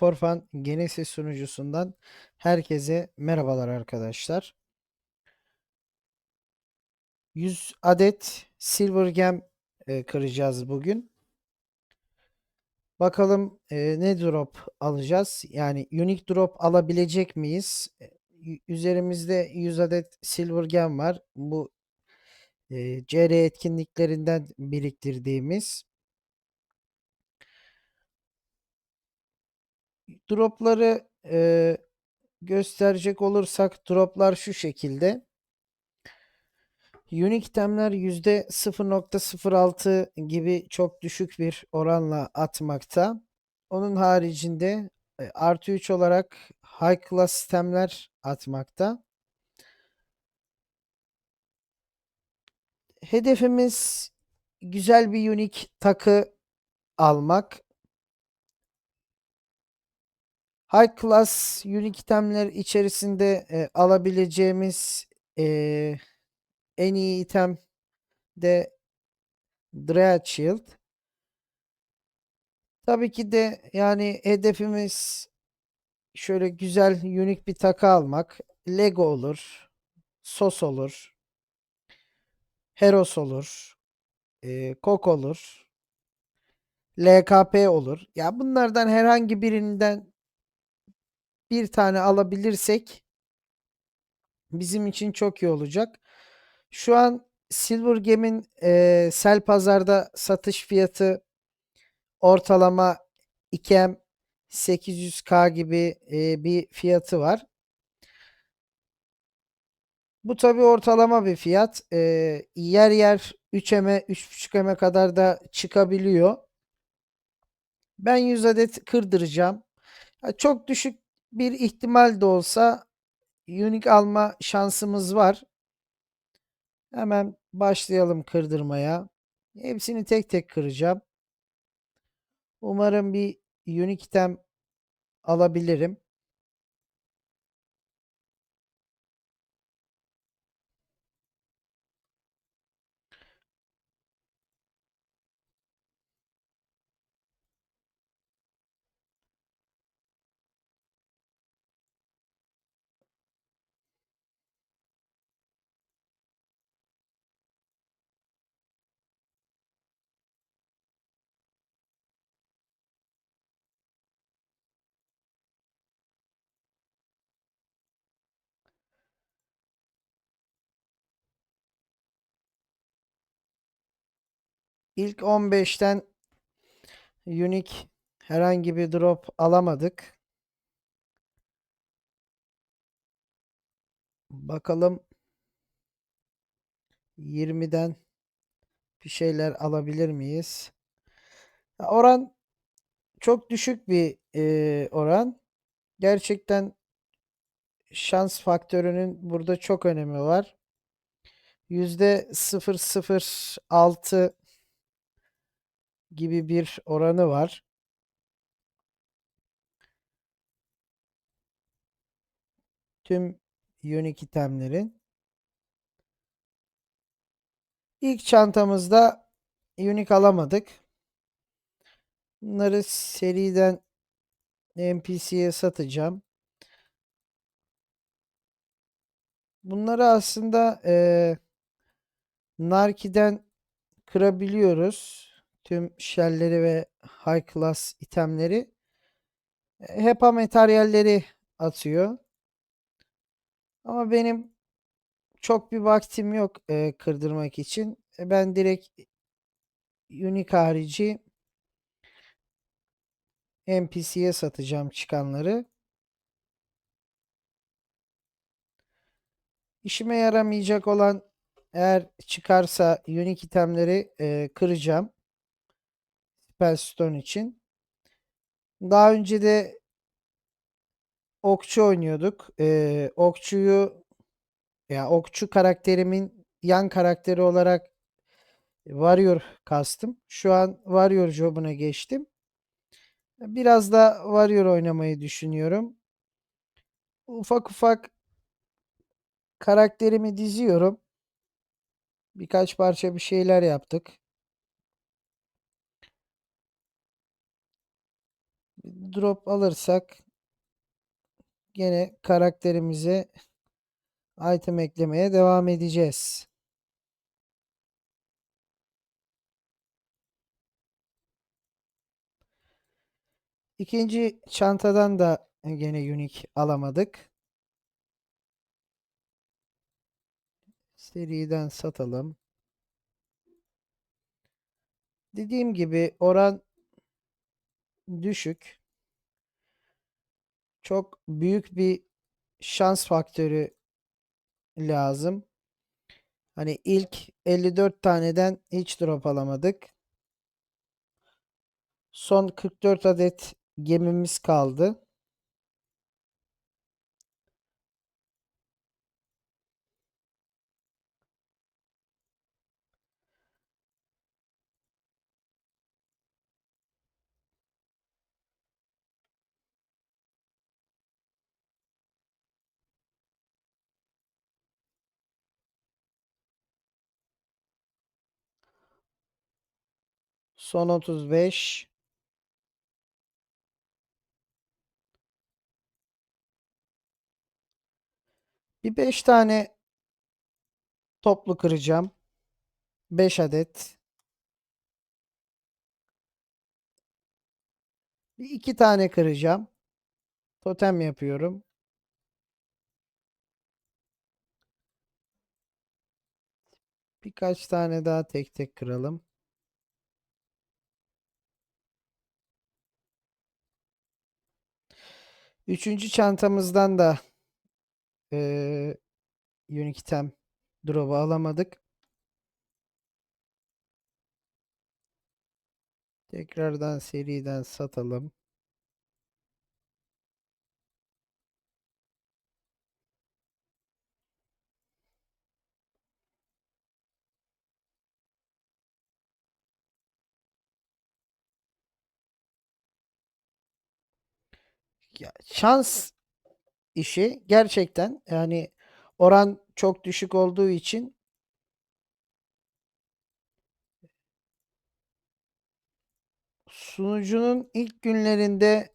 Konforfan Genesis sunucusundan herkese merhabalar arkadaşlar. 100 adet Silver Gem e, kıracağız bugün. Bakalım e, ne drop alacağız? Yani unique drop alabilecek miyiz? E, Üzerimizde 100 adet Silver Gem var. Bu e, CR etkinliklerinden biriktirdiğimiz. Dropları e, gösterecek olursak droplar şu şekilde. Unique itemler %0.06 gibi çok düşük bir oranla atmakta. Onun haricinde e, artı 3 olarak high class sistemler atmakta. Hedefimiz güzel bir unique takı almak. High class unique itemler içerisinde e, alabileceğimiz e, en iyi item de Dryad Shield. Tabii ki de yani hedefimiz şöyle güzel unik bir takı almak. Lego olur. Sos olur. Heros olur. E, Kok olur. LKP olur. Ya bunlardan herhangi birinden bir tane alabilirsek bizim için çok iyi olacak. Şu an Silver Gem'in e, sel pazarda satış fiyatı ortalama 2M 800K gibi e, bir fiyatı var. Bu tabi ortalama bir fiyat. E, yer yer 3M'e 3.5M'e kadar da çıkabiliyor. Ben 100 adet kırdıracağım. Çok düşük bir ihtimal de olsa unique alma şansımız var. Hemen başlayalım kırdırmaya. Hepsini tek tek kıracağım. Umarım bir unique item alabilirim. İlk 15'ten unique herhangi bir drop alamadık. Bakalım 20'den bir şeyler alabilir miyiz? Oran çok düşük bir e, oran. Gerçekten şans faktörünün burada çok önemi var. %006 gibi bir oranı var. Tüm unique itemlerin. İlk çantamızda unique alamadık. Bunları seriden NPC'ye satacağım. Bunları aslında eee Narki'den kırabiliyoruz. Tüm shell'leri ve high class itemleri. E, HEPA materyalleri atıyor. Ama benim çok bir vaktim yok e, kırdırmak için. E, ben direkt unique harici NPC'ye satacağım çıkanları. İşime yaramayacak olan eğer çıkarsa unique itemleri e, kıracağım. Spellstone için. Daha önce de okçu oynuyorduk. E, okçuyu ya okçu karakterimin yan karakteri olarak Warrior kastım. Şu an Warrior jobuna geçtim. Biraz da Warrior oynamayı düşünüyorum. Ufak ufak karakterimi diziyorum. Birkaç parça bir şeyler yaptık. Drop alırsak gene karakterimize item eklemeye devam edeceğiz. İkinci çantadan da gene unique alamadık. Seriden satalım. Dediğim gibi oran düşük. Çok büyük bir şans faktörü lazım. Hani ilk 54 taneden hiç drop alamadık. Son 44 adet gemimiz kaldı. Son 35. Bir 5 tane toplu kıracağım. 5 adet. Bir iki tane kıracağım. Totem yapıyorum. Birkaç tane daha tek tek kıralım. Üçüncü çantamızdan da eee unique item drop'u alamadık. Tekrardan seriden satalım. Ya şans işi gerçekten yani oran çok düşük olduğu için sunucunun ilk günlerinde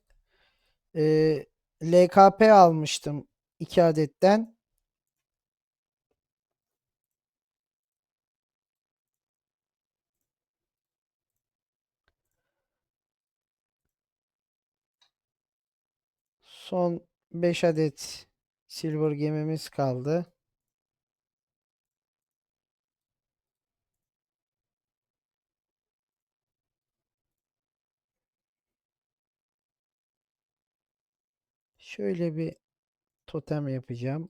eee, LKP almıştım 2 adetten. Son 5 adet silver gemimiz kaldı. Şöyle bir totem yapacağım.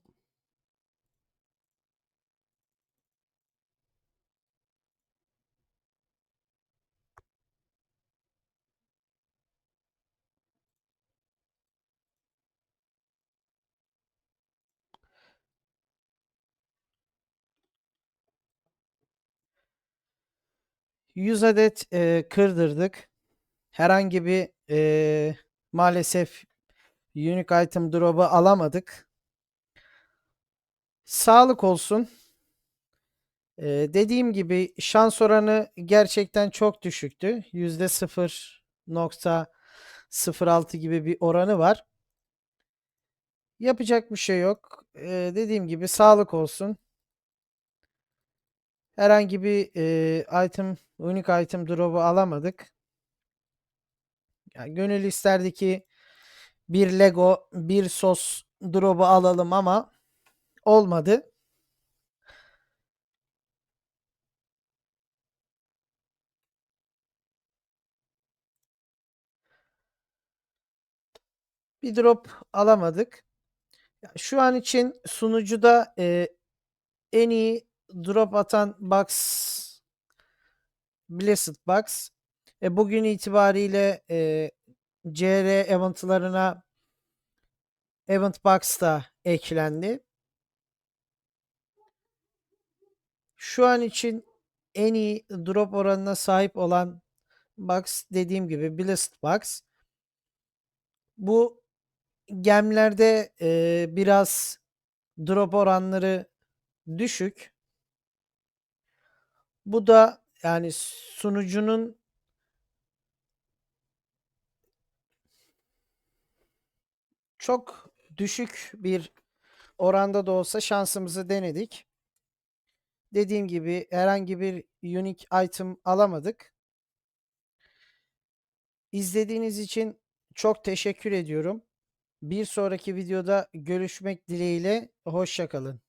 Yüz adet eee, kırdırdık. Herhangi bir eee, maalesef unique item drop'u alamadık. Sağlık olsun. Eee, dediğim gibi şans oranı gerçekten çok düşüktü. %0.06 gibi bir oranı var. Yapacak bir şey yok. Eee, dediğim gibi sağlık olsun. Herhangi bir eee, item, unique item drop'u alamadık. Ya, gönül isterdi ki bir Lego, bir sos drop'u alalım ama olmadı. Bir drop alamadık. Şu an için sunucuda eee, en iyi drop atan box Blessed Box. E, bugün itibariyle eee CR eventlarına Event Box da eklendi. Şu an için en iyi drop oranına sahip olan box dediğim gibi Blessed Box. Bu gemlerde eee, biraz drop oranları düşük. Bu da yani sunucunun çok düşük bir oranda da olsa şansımızı denedik. Dediğim gibi herhangi bir unique item alamadık. İzlediğiniz için çok teşekkür ediyorum. Bir sonraki videoda görüşmek dileğiyle. Hoşça kalın.